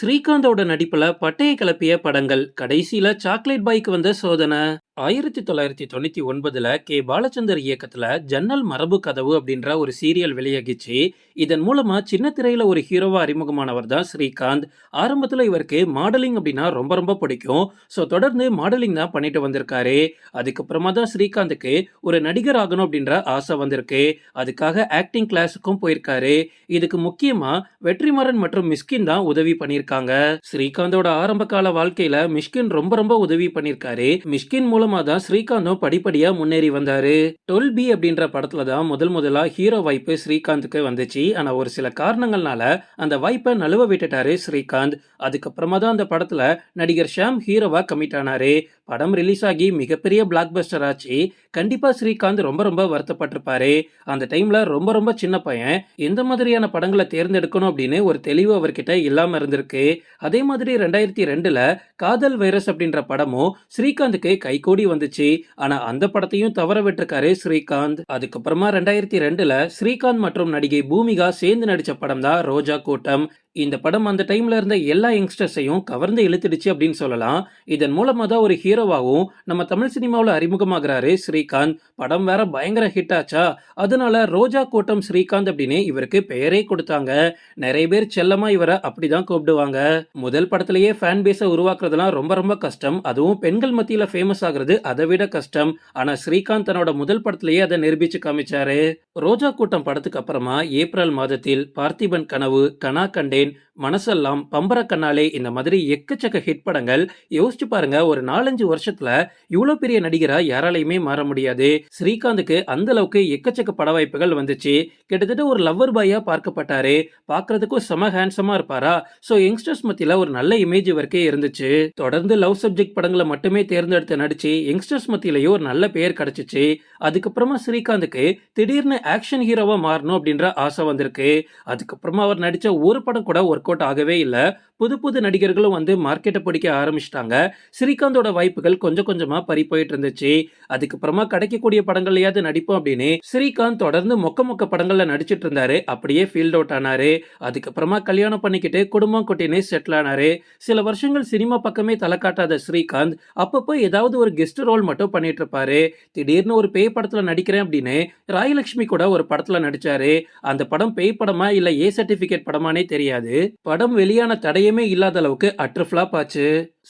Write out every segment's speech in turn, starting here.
ஸ்ரீகாந்தோட நடிப்புல பட்டையை கிளப்பிய படங்கள். கடைசியில சாக்லேட் பாய்க்கு வந்த சோதனை. ஆயிரத்தி தொள்ளாயிரத்தி தொண்ணூற்றி ஒன்பதுல கே. பாலச்சந்தர் இயக்கத்தில் ஜன்னல் மரபு கதவு அப்படின்ற ஒரு சீரியல் வெளியாகிச்சு. இதன் மூலமா சின்ன திரையில் ஒரு ஹீரோவாக அறிமுகமானவர் தான் ஸ்ரீகாந்த். ஆரம்பத்தில் இவருக்கு மாடலிங் அப்படின்னா ரொம்ப ரொம்ப பிடிக்கும். ஸோ தொடர்ந்து மாடலிங் தான் பண்ணிட்டு வந்திருக்காரு. அதுக்கப்புறமா தான் ஸ்ரீகாந்துக்கு ஒரு நடிகர் ஆகணும் அப்படின்ற ஆசை வந்திருக்கு. அதுக்காக ஆக்டிங் கிளாஸுக்கும் போயிருக்காரு. இதுக்கு முக்கியமா வெற்றிமாறன் மற்றும் மிஸ்கின் தான் உதவி பண்ணியிருக்காங்க. ஸ்ரீகாந்தோட ஆரம்ப கால வாழ்க்கையில் மிஷ்கின் ரொம்ப ரொம்ப உதவி பண்ணியிருக்காரு. மிஷ்கின் மூலம் தான் ஸ்ரீகாந்தும் படிப்படியா முன்னேறி வந்தாரு. டொல் பி அப்படின்ற படத்துல தான் முதல் முதலா ஹீரோ வாய்ப்பு ஸ்ரீகாந்துக்கு வந்துச்சு. ஆனா ஒரு சில காரணங்கள்னால அந்த வாய்ப்பை நழுவ விட்டுட்டாரு ஸ்ரீகாந்த். அதுக்கப்புறமா தான் அந்த படத்துல நடிகர் ஷாம் ஹீரோவா கமிட் ஆனாரு. படம் ரிலீஸ் ஆகி மிகப்பெரிய பிளாக் பஸ்டர் ஆச்சு. கண்டிப்பா ஸ்ரீகாந்த் ரொம்ப ரொம்ப வருத்தப்பட்டிருப்பாரு. அந்த டைம்ல ரொம்ப ரொம்ப சின்ன பையன். எந்த மாதிரியான படங்களை தேர்ந்தெடுக்கணும் அப்படின்னு ஒரு தெளிவு அவர்கிட்ட இல்லாம இருந்திருக்கு. அதே மாதிரி ரெண்டாயிரத்தி ரெண்டுல காதல் வைரஸ் அப்படின்ற படமும் ஸ்ரீகாந்துக்கு கைகூடி வந்துச்சு. ஆனா அந்த படத்தையும் தவற விட்டிருக்காரு ஸ்ரீகாந்த். அதுக்கப்புறமா ரெண்டாயிரத்தி ரெண்டுல ஸ்ரீகாந்த் மற்றும் நடிகை பூமிகா சேர்ந்து நடிச்ச படம் தான் ரோஜா கூட்டம். இந்த படம் அந்த டைம்ல இருந்த எல்லா யங்ஸ்டர்ஸையும் கவர்ந்து இழுத்துடுச்சு அப்படின்னு சொல்லலாம். இதன் மூலமா தான் ஒரு ஹீரோவாகவும் நம்ம தமிழ் சினிமாவில் அறிமுகமாகிறாரு ஸ்ரீகாந்த். படம் வேற பயங்கர ஹிட் ஆச்சா. அதனால ரோஜா கூட்டம் ஸ்ரீகாந்த் அப்படின்னு இவருக்கு பெயரே கொடுத்தாங்க. நிறைய பேர் செல்லமா இவரை அப்படிதான் கூப்பிடுவாங்க. முதல் படத்திலேயே ஃபேன் பேஸை உருவாக்குறதுலாம் ரொம்ப ரொம்ப கஷ்டம். அதுவும் பெண்கள் மத்தியில ஃபேமஸ் ஆகுறது அதை விட கஷ்டம். ஆனா ஸ்ரீகாந்த் தன்னோட முதல் படத்திலேயே அதை நிரூபிச்சு காமிச்சாரு. ரோஜா கூட்டம் படத்துக்கு அப்புறமா ஏப்ரல் மாதத்தில் பார்த்திபன் கனவு கனா கண்டேன் again மனசெல்லாம் பம்பர கண்ணாலே இந்த மாதிரி எக்கச்சக்க ஹிட் படங்கள். யோசிச்சு பாருங்க ஒரு நாலஞ்சு வருஷத்துல இவ்வளோ பெரிய நடிகரா யாராலையுமே மாற முடியாது. ஸ்ரீகாந்துக்கு அந்த அளவுக்கு எக்கச்சக்க பட வாய்ப்புகள் வந்துச்சு. கிட்டத்தட்ட ஒரு லவ்வர் பாயா பார்க்கப்பட்டாரு. பார்க்கறதுக்கும் செம ஹேண்ட்ஸமா இருப்பாரா? ஸோ யங்ஸ்டர்ஸ் மத்தியில ஒரு நல்ல இமேஜ் இவருக்கே இருந்துச்சு. தொடர்ந்து லவ் சப்ஜெக்ட் படங்களை மட்டுமே தேர்ந்தெடுத்து நடிச்சு யங்ஸ்டர்ஸ் மத்தியிலேயே ஒரு நல்ல பெயர் கிடைச்சிச்சு. அதுக்கப்புறமா ஸ்ரீகாந்துக்கு திடீர்னு ஆக்ஷன் ஹீரோவா மாறணும் அப்படின்ற ஆசை வந்திருக்கு. அதுக்கப்புறமா அவர் நடிச்ச ஒரு படம் கூட ஒர்க் அவுட் ஆகவே இல்லை. புது புது நடிகர்களும் வந்து மார்க்கெட்டை பிடிக்க ஆரம்பிச்சிட்டாங்க. ஸ்ரீகாந்தோட வாய்ப்புகள் கொஞ்சம் கொஞ்சமா பறி போயிட்டு இருந்துச்சு. அதுக்கப்புறமா கிடைக்கக்கூடிய படங்கள்லயாவது நடிப்போம் அப்படின்னு ஸ்ரீகாந்த் தொடர்ந்து மொக்க மொக்க படங்கள்ல நடிச்சிட்டு இருந்தாரு. அப்படியே ஃபீல்ட் அவுட் ஆனாரு. அதுக்கப்புறமா கல்யாணம் பண்ணிக்கிட்டு குடும்பம் கொட்டினே செட்டில் ஆனாரு. சில வருஷங்கள் சினிமா பக்கமே தலை காட்டாத ஸ்ரீகாந்த் அப்பப்போ ஏதாவது ஒரு கெஸ்ட் ரோல் மட்டும் பண்ணிட்டு இருப்பாரு. திடீர்னு ஒரு பேய் படத்துல நடிக்கிறேன் அப்படின்னு ராயலட்சுமி கூட ஒரு படத்துல நடிச்சாரு. அந்த படம் பேய் படமா இல்ல ஏ சர்டிபிகேட் படமானே தெரியாது. படம் வெளியான தடையுமே இல்லாத அளவுக்கு அட்ரு ஃபிளாப் ஆச்சு.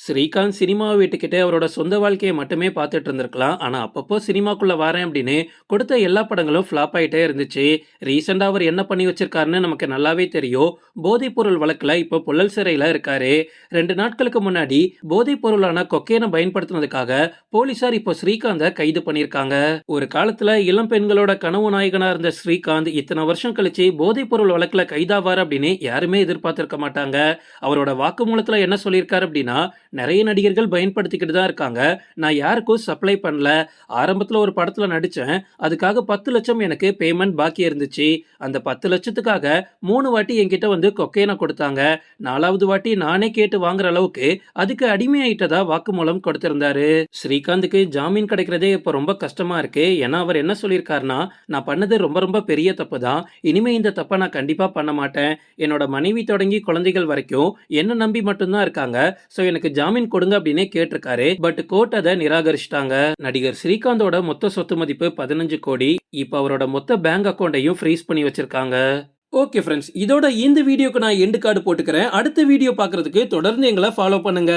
ஸ்ரீகாந்த் சினிமாவை வீட்டுக்கிட்டே அவரோட சொந்த வாழ்க்கையை மட்டுமே பார்த்துட்டு இருந்திருக்கலாம். ஆனால் அப்பப்போ சினிமாக்குள்ளே வரேன் அப்படின்னு கொடுத்த எல்லா படங்களும் ஃப்ளாப் ஆயிட்டே இருந்துச்சு. ரீசெண்டாக அவர் என்ன பண்ணி வச்சிருக்காருன்னு நமக்கு நல்லாவே தெரியும். போதைப்பொருள் வழக்கில் இப்போ புழல் சிறையில் இருக்காரு. ரெண்டு நாட்களுக்கு முன்னாடி போதைப்பொருளான கொக்கேனை பயன்படுத்தினதுக்காக போலீசார் இப்போ ஸ்ரீகாந்தை கைது பண்ணியிருக்காங்க. ஒரு காலத்தில் இளம் பெண்களோட கனவு நாயகனாக இருந்த ஸ்ரீகாந்த் இத்தனை வருஷம் கழிச்சு போதைப்பொருள் வழக்கில் கைதாவார் அப்படின்னு யாருமே எதிர்பார்த்திருக்க மாட்டாங்க. அவரோட வாக்குமூலத்தில் என்ன சொல்லியிருக்காரு அப்படின்னா நிறைய நடிகர்கள் பயன்படுத்திக்கிட்டு தான் இருக்காங்க. நான் யாருக்கும் சப்ளை பண்ணல. ஆரம்பத்தில் ஒரு படத்தில் நடித்தேன் அதுக்காக பத்து லட்சம் எனக்கு பேமெண்ட் பாக்கி இருந்துச்சு. அந்த பத்து லட்சத்துக்காக மூணு வாட்டி என்கிட்ட வந்து கொக்கைனை கொடுத்தாங்க. நாலாவது வாட்டி நானே கேட்டு வாங்குற அளவுக்கு அதுக்கு அடிமையாயிட்டதா வாக்குமூலம் கொடுத்திருந்தாரு. ஸ்ரீகாந்துக்கு ஜாமீன் கிடைக்கிறதே இப்போ ரொம்ப கஷ்டமா இருக்கு. ஏன்னா அவர் என்ன சொல்லியிருக்காருன்னா நான் பண்ணது ரொம்ப ரொம்ப பெரிய தப்பு தான். இனிமே இந்த தப்பை நான் கண்டிப்பாக பண்ண மாட்டேன். என்னோட மனைவி தொடங்கி குழந்தைகள் வரைக்கும் என்ன நம்பி மட்டும்தான் இருக்காங்க. ஸோ எனக்கு ஜாமீன் கொடுங்க அப்படின்னே கேட்டிருக்காரு. பட் கோர்ட் அதை நிராகரிச்சிட்டாங்க. நடிகர் ஸ்ரீகாந்தோட மொத்த சொத்து மதிப்பு பதினஞ்சு கோடி. இப்போ அவரோட மொத்த பேங்க் அக்கௌண்ட்டையும் ஃப்ரீஸ் பண்ணி வச்சிருக்காங்க. ஓகே ஃப்ரெண்ட்ஸ் இதோட இந்த வீடியோக்கு நான் எண்டு கார்டு போட்டுக்கிறேன். அடுத்த வீடியோ பார்க்கறதுக்கு தொடர்ந்து எங்களை ஃபாலோ பண்ணுங்க.